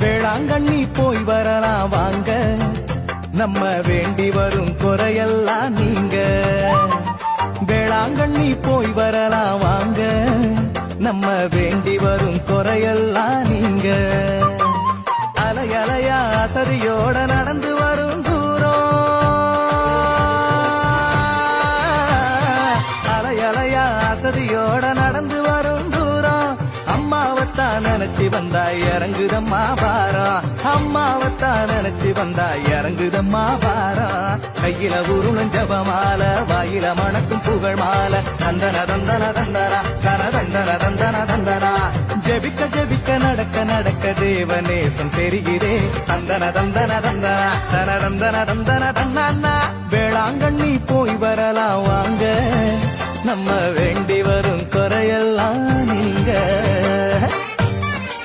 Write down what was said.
வேளாங்கண்ணி போய் வரலாம் வாங்க. நம்ம வேண்டி வரும் குறையெல்லாம் நீங்க. வேளாங்கண்ணி போய் வரலாம் வாங்க. நம்ம வேண்டி வரும் குறையெல்லாம் நீங்க. அலையலையா அசதியோட நடந்து வரும் தூரம். அலையலையா அசதியோட நினைச்சு வந்தா இறங்குதம்மா பாரம் அம்மாவத்தான் நினைச்சு வந்தா இறங்குதம்மா பாரம் கையில உருளும் ஜபமால வாயில மணக்கும் புகழ் மால. தந்தன தந்தன தந்தனா தன தந்தன தந்தன தந்தனா. ஜெபிக்க ஜெபிக்க நடக்க நடக்க தேவநேசம் தெரிகிறே தந்தன தந்தன தந்தனா தன தந்தன தந்தன தந்தனா வேளாங்கண்ணி போ